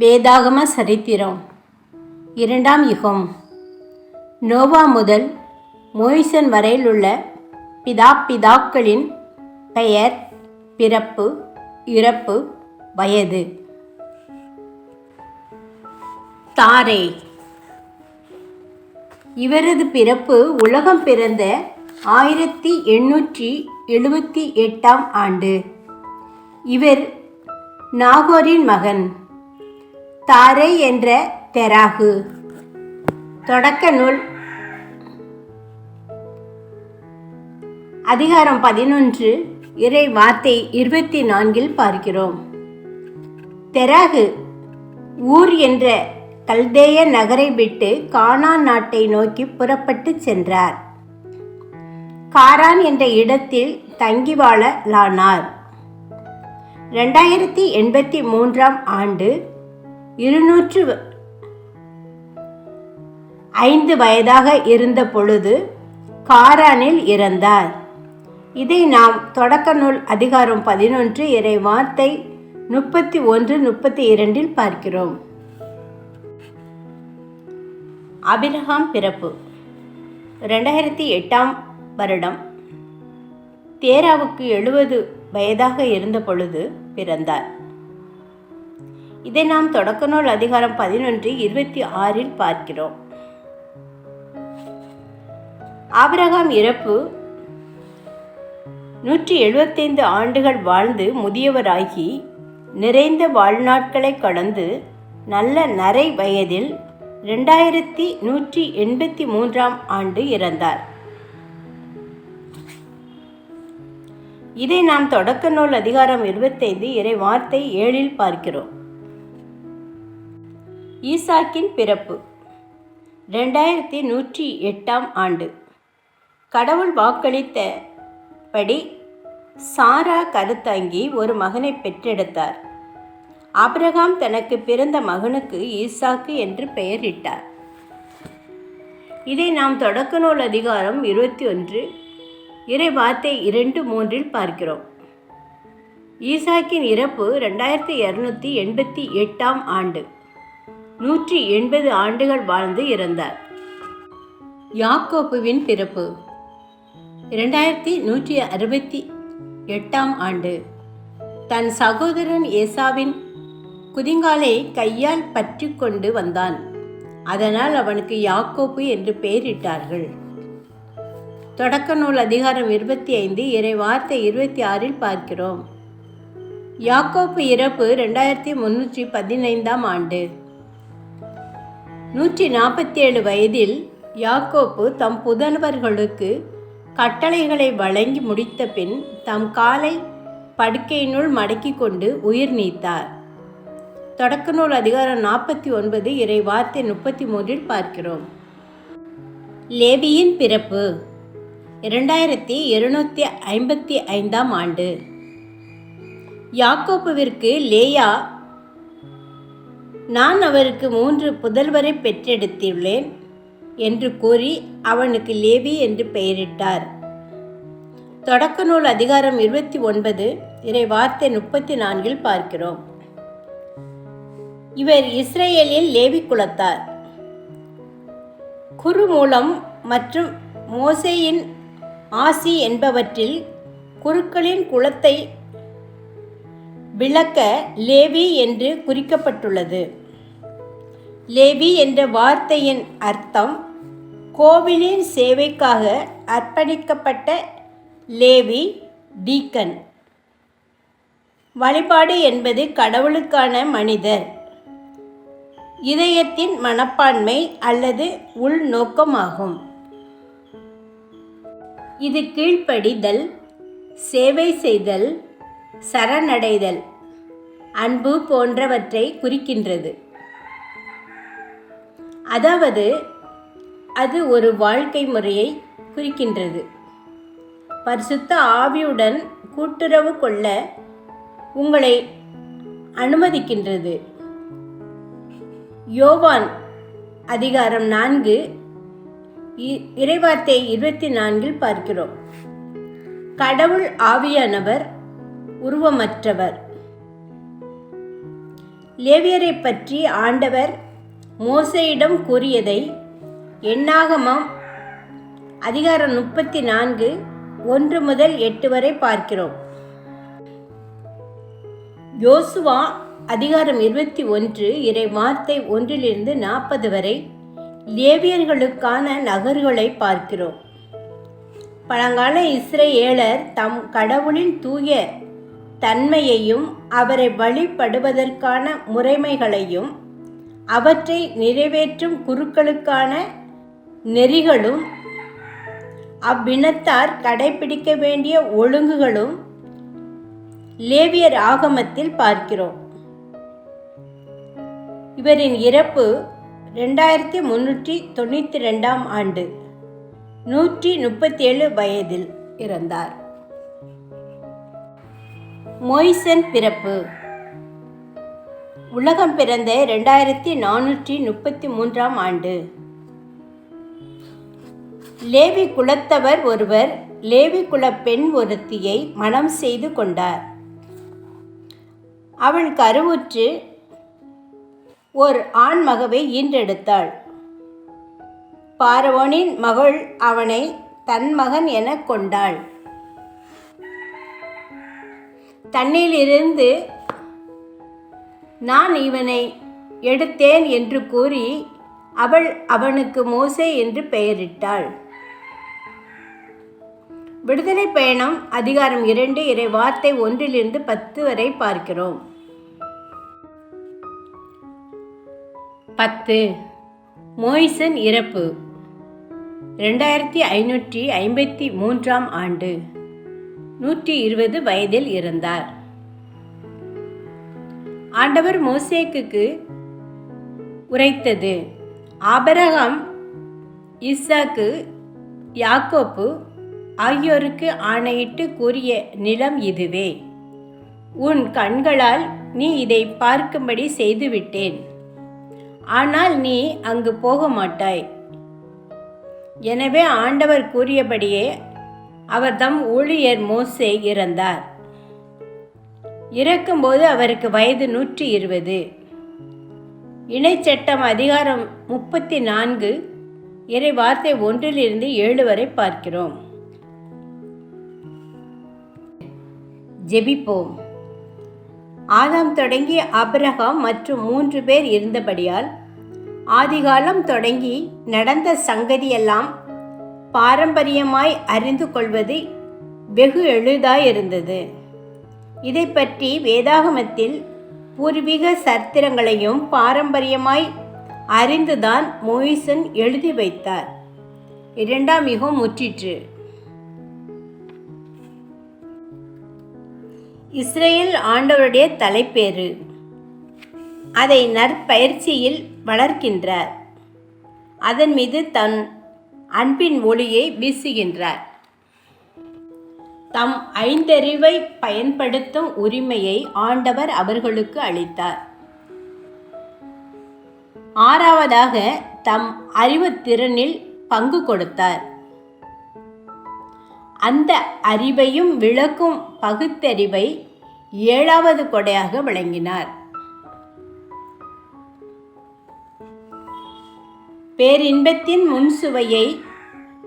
வேதாகம சரித்திரம். இரண்டாம் யுகம். நோவா முதல் மோயிசன் வரையிலுள்ள பிதா பிதாக்களின் பெயர் பிறப்பு இறப்பு வயது. தாரே. இவரது பிறப்பு உலகம் பிறந்த ஆயிரத்தி எண்ணூற்றி எழுபத்தி எட்டாம் ஆண்டு. இவர் நாகோரின் மகன். தாரை என்ற தெராகு. தொடக்க நூல். அதிகாரம் பதினொன்று. இறை வார்த்தை இருபத்தி நான்கில் பார்க்கிறோம். தெராகு ஊர் என்ற கல்தேய நகரை விட்டு கானான் நாட்டை நோக்கி புறப்பட்டு சென்றார். காரான் என்ற இடத்தில் தங்கி வாழலானார். ரெண்டாயிரத்தி எண்பத்தி மூன்றாம் ஆண்டு இருநூற்று ஐந்து வயதாக இருந்த பொழுது காரானில் இறந்தார். இதை நாம் தொடக்க நூல் அதிகாரம் பதினொன்று இறை வார்த்தை முப்பத்தி ஒன்று முப்பத்தி இரண்டில் பார்க்கிறோம். அபிரகாம் பிறப்பு. ரெண்டாயிரத்தி எட்டாம் வருடம். தேராவுக்கு எழுபது வயதாக இருந்த பொழுது பிறந்தார். இதை நாம் தொடக்க நூல் அதிகாரம் பதினொன்று இருபத்தி ஆறில் பார்க்கிறோம். ஆபிரகாம் இறப்பு நூற்றி எழுபத்தைந்து ஆண்டுகள் வாழ்ந்து முதியவராகி நிறைந்த வாழ்நாட்களை கடந்து நல்ல நரை வயதில் ரெண்டாயிரத்தி நூற்றி எண்பத்தி மூன்றாம் ஆண்டு இறந்தார். இதை நாம் தொடக்க நூல் அதிகாரம் இருபத்தைந்து இறை வார்த்தை ஏழில் பார்க்கிறோம். ஈசாக்கின் பிறப்பு. ரெண்டாயிரத்தி நூற்றி எட்டாம் ஆண்டு. கடவுள் வாக்களித்த படி சாரா கருத்தாங்கி ஒரு மகனை பெற்றெடுத்தார். ஆபிரகாம் தனக்கு பிறந்த மகனுக்கு ஈசாக்கு என்று பெயரிட்டார். இதை நாம் தொடக்க நூல் அதிகாரம் இருபத்தி ஒன்று இறை வார்த்தை இரண்டு மூன்றில் பார்க்கிறோம். ஈசாக்கின் இறப்பு ரெண்டாயிரத்தி இரநூத்தி எண்பத்தி எட்டாம் ஆண்டு. நூற்றி எண்பது ஆண்டுகள் வாழ்ந்து இறந்தார். யாக்கோப்புவின் பிறப்பு. இரண்டாயிரத்தி நூற்றி அறுபத்தி எட்டாம் ஆண்டு. தன் சகோதரன் ஏசாவின் குதிங்காலை கையால் பற்றி கொண்டு வந்தான். அதனால் அவனுக்கு யாக்கோப்பு என்று பெயரிட்டார்கள். தொடக்க நூல் அதிகாரம் இருபத்தி ஐந்து இறை வார்த்தை இருபத்தி ஆறில் பார்க்கிறோம். யாக்கோப்பு இறப்பு ரெண்டாயிரத்தி முன்னூற்றி பதினைந்தாம் ஆண்டு. நூற்றி நாற்பத்தி ஏழு வயதில் யாக்கோப்பு தம் புதல்வர்களுக்கு கட்டளைகளை வழங்கி முடித்த பின் தம் காலை படுக்கையினுள் மடக்கி கொண்டு உயிர் நீத்தார். தொடக்க நூல் அதிகாரம் நாற்பத்தி ஒன்பது இறை வார்த்தை முப்பத்தி மூன்றில் பார்க்கிறோம். லேவியின் பிறப்பு இரண்டாயிரத்தி இருநூற்றி ஐம்பத்தி ஐந்தாம் ஆண்டு. யாக்கோப்புவிற்கு லேயா நான் அவருக்கு மூன்று புதல்வரை பெற்றெடுத்துள்ளேன் என்று கூறி அவனுக்கு லேவி என்று பெயரிட்டார். தொடக்க நூல் அதிகாரம் இருபத்தி ஒன்பது இறை வார்த்தை முப்பத்தி நான்கில் பார்க்கிறோம். இவர் இஸ்ரேலில் லேவி குலத்தார். குரு மூலம் மற்றும் மோசேயின் ஆசி என்பவற்றில் குருக்களின் குலத்தை விளக்க லேவி என்று குறிக்கப்பட்டுள்ளது. லேவி என்ற வார்த்தையின் அர்த்தம் கோவிலின் சேவைக்காக அர்ப்பணிக்கப்பட்ட லேவி டீக்கன். வழிபாடு என்பது கடவுளுக்கான மனிதர். இதயத்தின் மனப்பான்மை அல்லது உள்நோக்கமாகும் இது கீழ்ப்படிதல் சேவை செய்தல் சரணடைதல். அன்பு போன்றவற்றை குறிக்கின்றது. அதாவது அது ஒரு வாழ்க்கை முறையை குறிக்கின்றது. பரிசுத்த ஆவியுடன் கூட்டுறவு கொள்ள உங்களை அனுமதிக்கின்றது. யோவான் அதிகாரம் நான்கு இ- இறைவார்த்தை இருபத்தி நான்கில் பார்க்கிறோம். கடவுள் ஆவியானவர் உருவமற்றவர். லேவியரை பற்றி ஆண்டவர் மோசையிடம் கூறியதை எண்ணாகமம் அதிகாரம் முப்பத்தி நான்கு ஒன்று முதல் எட்டு வரை பார்க்கிறோம். யோசுவா அதிகாரம் இருபத்தி ஒன்று இறை வார்த்தை ஒன்றிலிருந்து நாற்பது வரை லேவியர்களுக்கான நகர்களை பார்க்கிறோம். பழங்கால இஸ்ரேலர் தம் கடவுளின் தூய தன்மையையும் அவரை வழிபடுவதற்கான முறைமைகளையும் அவற்றை நிறைவேற்றும் குருக்களுக்கான நெறிகளும் அவ்வினத்தார் கடைபிடிக்க வேண்டிய ஒழுங்குகளும் லேவியர் ஆகமத்தில் பார்க்கிறோம். இவரின் இறப்பு ரெண்டாயிரத்தி முன்னூற்றி தொண்ணூற்றி ரெண்டாம் ஆண்டு நூற்றி முப்பத்தேழு வயதில் இறந்தார். மொய்சன் பிறப்பு. உலகம் பிறந்த ரெண்டாயிரத்தி நானூற்றி முப்பத்தி மூன்றாம் ஆண்டு. லேவி குலத்தவர் ஒருவர் லேவி குல பெண் ஒருத்தியை மணம் செய்து கொண்டார். அவள் கருவுற்று ஓர் ஆண் மகவை ஈன்றெடுத்தாள். பார்வோனின் மகள் அவனை தன் மகன் என கொண்டாள். தன்னிலிருந்து நான் இவனை எடுத்தேன் என்று கூறி அவள் அவனுக்கு மோசே என்று பெயரிட்டாள். விடுதலை பயணம் அதிகாரம் இரண்டு இறை வார்த்தை ஒன்றிலிருந்து பத்து வரை பார்க்கிறோம். பத்து. மோய்சன் இறப்பு. ரெண்டாயிரத்தி ஐநூற்றி ஐம்பத்தி மூன்றாம் ஆண்டு. நூற்றி இருபது வயதில் இருந்தார். ஆண்டவர் மோசேக்கு உரைத்தது ஆபரகம் இசாக்கு யாக்கோப்பு ஆகியோருக்கு ஆணையிட்டு கூறிய நிலம் இதுவே. உன் கண்களால் நீ இதை பார்க்கும்படி செய்துவிட்டேன். ஆனால் நீ அங்கு போக மாட்டாய் எனவே ஆண்டவர் கூறியபடியே அவர் தம் ஊழியர் மோசே இறந்தார். இறக்கும்போது அவருக்கு வயது நூற்றி இருபது இணைச்சட்டம் அதிகாரம் முப்பத்தி நான்கு இறை வார்த்தை ஒன்றிலிருந்து ஏழு வரை பார்க்கிறோம். ஜெபிப்போம். ஆதாம் தொடங்கி அபிரகாம் மற்றும் மூன்று பேர் இருந்தபடியால் ஆதிகாலம் தொடங்கி நடந்த சங்கதியெல்லாம் பாரம்பரியமாய் அறிந்து கொள்வது வெகு எளிதாயிருந்தது. இதை பற்றி வேதாகமத்தில் பூர்வீக சத்திரங்களையும் பாரம்பரியமாய் அறிந்துதான் மொயிசன் எழுதி வைத்தார். இரண்டாம் மிகவும் முற்றிற்று. இஸ்ரேல் ஆண்டவருடைய தலைப்பேறு. அதை நற்பயிற்சியில் வளர்க்கின்றார். அதன் மீது தன் அன்பின் ஒளியை வீசுகின்றார். தம் ஐந்தறிவை பயன்படுத்தும் உரிமையை ஆண்டவர் அவர்களுக்கு அளித்தார். ஆறாவதாக தம் அறிவுத்திறனில் பங்கு கொடுத்தார். அந்த அறிவையும் விளக்கும் பகுத்தறிவை ஏழாவது கொடையாக வழங்கினார். பேரின்பத்தின் முன்சுவையை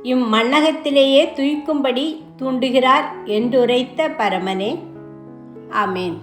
இம்மண்ணகத்திலேயே துய்க்கும்படி தூண்டுகிறார் என்றுரைத்த பரமனே. ஆமேன்.